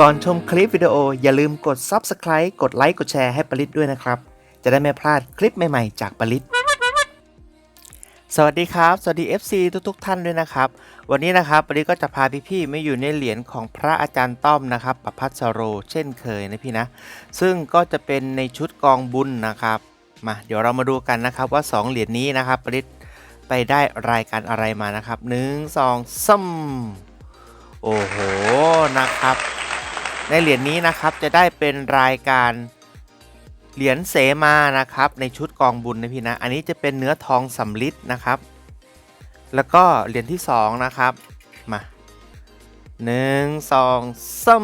ก่อนชมคลิปวิดีโออย่าลืมกด Subscribe กดไลค์กดแชร์ให้ปริศด้วยนะครับ จะได้ไม่พลาดคลิปใหม่ๆจากปริศสวัสดีครับ สวัสดี FC ทุกๆ ท่านด้วยนะครับ วันนี้นะครับปริศก็จะพาพี่ๆมาอยู่ในเหรียญของพระอาจารย์ต้อมนะครับประพัสโร เช่นเคยนะพี่นะ ซึ่งก็จะเป็นในชุดกองบุญนะครับ มาเดี๋ยวเรามาดูกันนะครับว่า 2 เหรียญนี้นะครับปริศไปได้รายการอะไรมานะครับหนึ่งสองซ้ำโอ้โหนะครับ ในเหรียญนี้นะครับจะได้เป็นรายการเหรียญเสมานะครับ ในชุดกองบุญนะพี่นะ อันนี้จะเป็นเนื้อทองสำลิดนะครับ แล้วก็เหรียญที่ 2 นะครับ มาหนึ่งสองซ้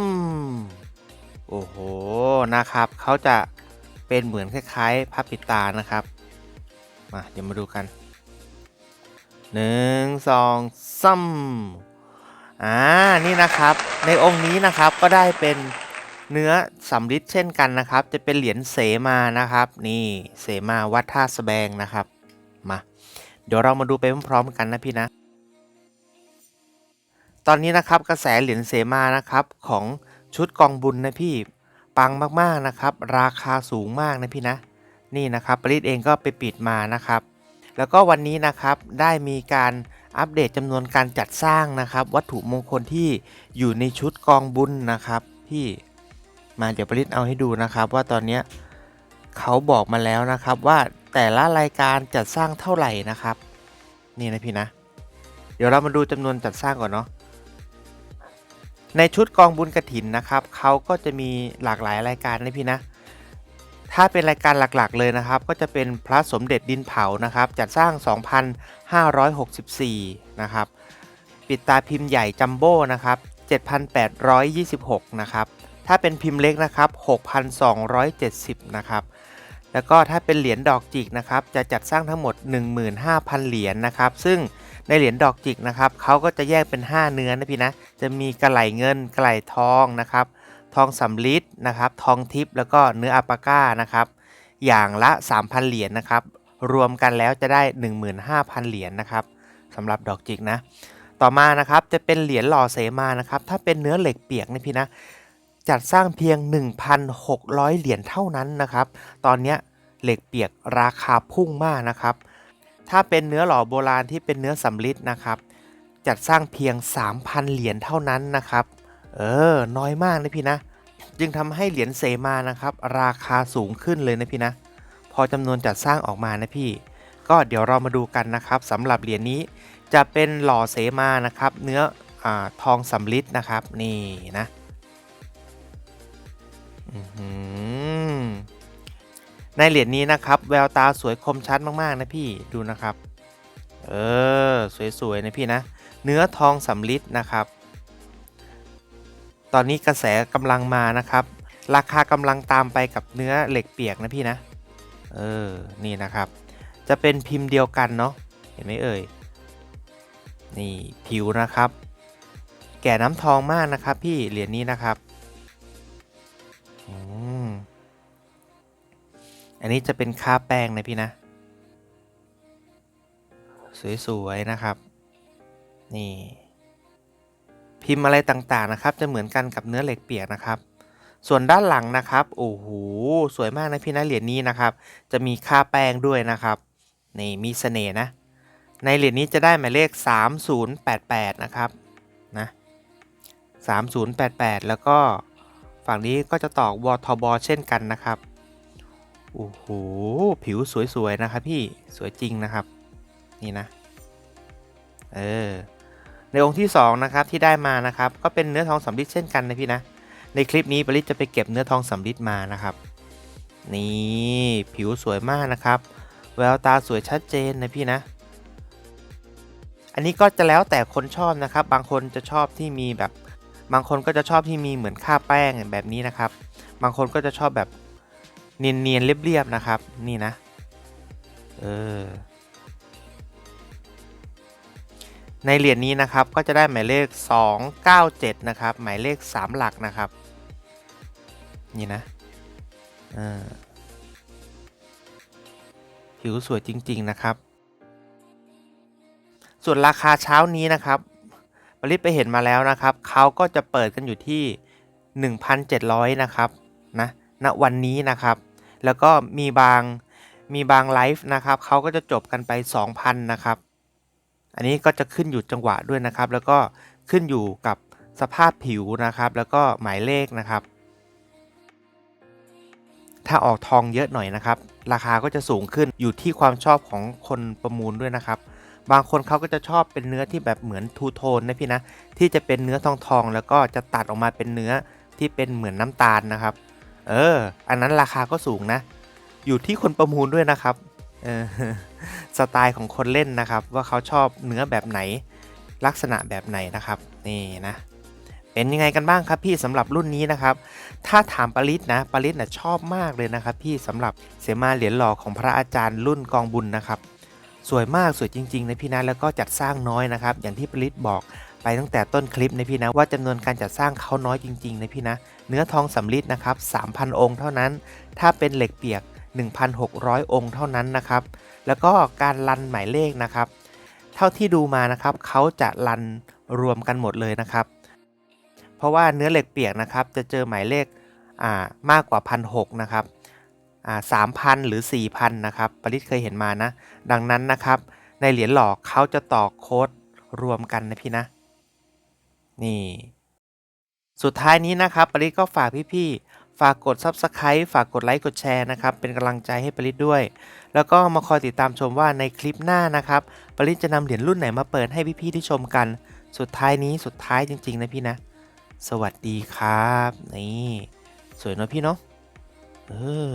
ำโอ้โหนะครับเขาจะเป็นเหมือนคล้ายๆพระปิดตานะครับ มาเดี๋ยวมาดูกันหนึ่งสองซ้ำ อ่านี่นะครับ ในองค์นี้นะครับก็ได้เป็นเนื้อสำริดเช่นกันนะครับ จะเป็นเหรียญเสมานะครับ นี่เสมาวัดท่าสแบงนะครับมาเดี๋ยวเรามาดูไปพร้อมๆกันนะพี่นะ ตอนนี้นะครับกระแสเหรียญเสมานะครับของชุดกองบุญนะพี่ปังมากๆนะครับ ราคาสูงมากนะพี่นะ นี่นะครับปริศเองก็ไปปิดมานะครับ แล้วก็วันนี้นะครับได้มีการ อัปเดตจำนวนการจัดสร้างนะครับ วัตถุมงคลที่อยู่ในชุดกองบุญนะครับพี่มาเดี๋ยวปริศเอาให้ดูนะครับ ว่าตอนนี้เขาบอกมาแล้วนะครับว่าแต่ละรายการจัดสร้างเท่าไหร่นะครับ นี่นะพี่นะ เดี๋ยวเรามาดูจำนวนจัดสร้างก่อนเนาะในชุดกองบุญกระถินนะครับเขาก็จะมีหลากหลายรายการนะพี่นะ ถ้าเป็นรายการหลักๆเลยนะครับ ก็จะเป็นพระสมเด็จดินเผานะครับ จัดสร้าง 2,564 นะครับ ปิดตาพิมพ์ใหญ่จัมโบ้นะครับ 7,826 นะครับ ถ้าเป็นพิมพ์เล็กนะครับ 6,270 นะครับ แล้วก็ถ้าเป็นเหรียญดอกจิกนะครับ จะจัดสร้างทั้งหมด 15,000 เหรียญนะครับ ซึ่งในเหรียญดอกจิกนะครับเขาก็จะแยกเป็น 5 เนื้อนะพี่นะ จะมีกระไหลเงินกระไหลทองนะครับ ทองสำลิดนะครับ ทองทิพย์แล้วก็เนื้ออัปาก้านะครับ อย่างละ 3,000 เหรียญนะครับ รวมกันแล้วจะได้ 15,000 เหรียญนะครับสำหรับดอกจิกนะ ต่อมานะครับจะเป็นเหรียญหล่อเสมานะครับ ถ้าเป็นเนื้อเหล็กเปียกนี่พี่นะ จัดสร้างเพียง 1,600 เหรียญเท่านั้นนะครับ ตอนนี้เหล็กเปียกราคาพุ่งมากนะครับ ถ้าเป็นเนื้อหล่อโบราณที่เป็นเนื้อสำลิดนะครับ จัดสร้างเพียง 3,000 เหรียญเท่านั้นนะครับ เออ น้อยมากนะพี่นะ จึงทำให้เหรียญเสมานะครับ ราคาสูงขึ้นเลยนะพี่นะ พอจำนวนจัดสร้างออกมานะพี่ ก็เดี๋ยวเรามาดูกันนะครับสำหรับเหรียญนี้จะเป็นหล่อเสมานะครับ เนื้ออทองสำลิดนะครับ นี่นะในเหรียญนี้นะครับ แววตาสวยคมชัดมากๆนะพี่ดูนะครับ เออ สวยๆนะพี่นะ เนื้อทองสำลิดนะครับ ตอนนี้กระแสกำลังมานะครับ ราคากำลังตามไปกับเนื้อเหล็กเปียกนะพี่นะ เออ นี่นะครับ จะเป็นพิมพ์เดียวกันเนาะ เห็นไหมเอ่ย นี่ผิวนะครับ แก่น้ำทองมากนะครับ พี่เหรียญนี้นะครับอืมอันนี้จะเป็นค่าแป้งนะพี่นะ สวยๆนะครับ นี่ พิมพ์อะไรต่างๆนะครับ จะเหมือนกันกับเนื้อเหล็กเปียกนะครับ ส่วนด้านหลังนะครับโอ้โหสวยมากนะพี่นะเหรียญนี้นะครับ จะมีค่าแป้งด้วยนะครับนี่มีเสน่ห์นะ ในเหรียญนี้จะได้หมายเลข 3088 นะครับนะ3088 แล้วก็ฝั่งนี้ก็จะตอกวทบเช่นกันนะครับโอ้โหผิวสวยๆนะครับพี่สวยจริงนะครับ นี่นะ เออ ในองค์ที่2นะครับที่ได้มานะครับก็เป็นเนื้อทองสำริดเช่นกันนะพี่นะ ในคลิปนี้ปริศจะไปเก็บเนื้อทองสำริดมานะครับ นี่ผิวสวยมากนะครับ แววตาสวยชัดเจนนะพี่นะ อันนี้ก็จะแล้วแต่คนชอบนะครับ บางคนจะชอบที่มีแบบ บางคนก็จะชอบที่มีเหมือนค่าแป้งแบบนี้นะครับ บางคนก็จะชอบแบบเนียนๆเรียบๆนะครับ นี่นะ เออ ในเหรียญนี้นะครับก็จะได้หมายเลข 297 นะครับ หมายเลข 3 หลักนะครับ นี่นะผิวสวยจริง ๆ นะครับ ส่วนราคาเช้านี้นะครับปริศไปเห็นมาแล้วนะครับ เขาก็จะเปิดกันอยู่ที่ 1,700 นะครับนะณวันนี้นะครับ แล้วก็มีบางมีบางไลฟ์นะครับ เขาก็จะจบกันไป 2,000 นะครับ อันนี้ก็จะขึ้นอยู่จังหวะด้วยนะครับ แล้วก็ขึ้นอยู่กับสภาพผิวนะครับ แล้วก็หมายเลขนะครับ ถ้าออกทองเยอะหน่อยนะครับ ราคาก็จะสูงขึ้นอยู่ที่ความชอบของคนประมูลด้วยนะครับ บางคนเขาก็จะชอบเป็นเนื้อที่แบบเหมือนทูโทนนะพี่นะที่จะเป็นเนื้อทองทองๆแล้วก็จะตัดออกมาเป็นเนื้อที่เป็นเหมือนน้ำตาลนะครับ เออ อันนั้นราคาก็สูงนะ อยู่ที่คนประมูลด้วยนะครับ เออ สไตล์ของคนเล่นนะครับ ว่าเขาชอบเนื้อแบบไหน ลักษณะแบบไหนนะครับ นี่นะ เป็นยังไงกันบ้างครับพี่สำหรับรุ่นนี้นะครับ ถ้าถามปริศนะปริศนะชอบมากเลยนะครับ พี่สำหรับเสมาเหรียญหล่อของพระอาจารย์รุ่นกองบุญนะครับ สวยมากสวยจริงๆนะพี่นะแล้วก็จัดสร้างน้อยนะครับ อย่างที่ปริศบอกไปตั้งแต่ต้นคลิปนะพี่นะว่าจำนวนการจัดสร้างเขาน้อยจริงๆนะพี่นะเนื้อทองสำริดนะครับ3,000 องค์เท่านั้น ถ้าเป็นเหล็กเปียก 1,600 องค์เท่านั้นนะครับ แล้วก็การรันหมายเลขนะครับ เท่าที่ดูมานะครับเขาจะรันรวมกันหมดเลยนะครับ เพราะว่าเนื้อเหล็กเปียกนะครับ จะเจอหมายเลขอ่ามากกว่าพันหนะครับอ่าสามพันหรือสี่พันนะครับปริศเคยเห็นมานะ ดังนั้นนะครับ ในเหรียญหลอกเขาจะต่อโค้ดรวมกันนะพี่นะ นี่ สุดท้ายนี้นะครับปริศก็ฝากพี่ๆ ฝากกด Subscribe ฝากกดไลค์กดแชร์นะครับ เป็นกำลังใจให้ปริศด้วย แล้วก็มาคอยติดตามชมว่าในคลิปหน้านะครับปริศจะนำเหรียญรุ่นไหนมาเปิดให้พี่ๆที่ชมกัน สุดท้ายนี้สุดท้ายจริง ๆ นะพี่นะ สวัสดีครับ นี่ สวยเนาะพี่เนาะเออ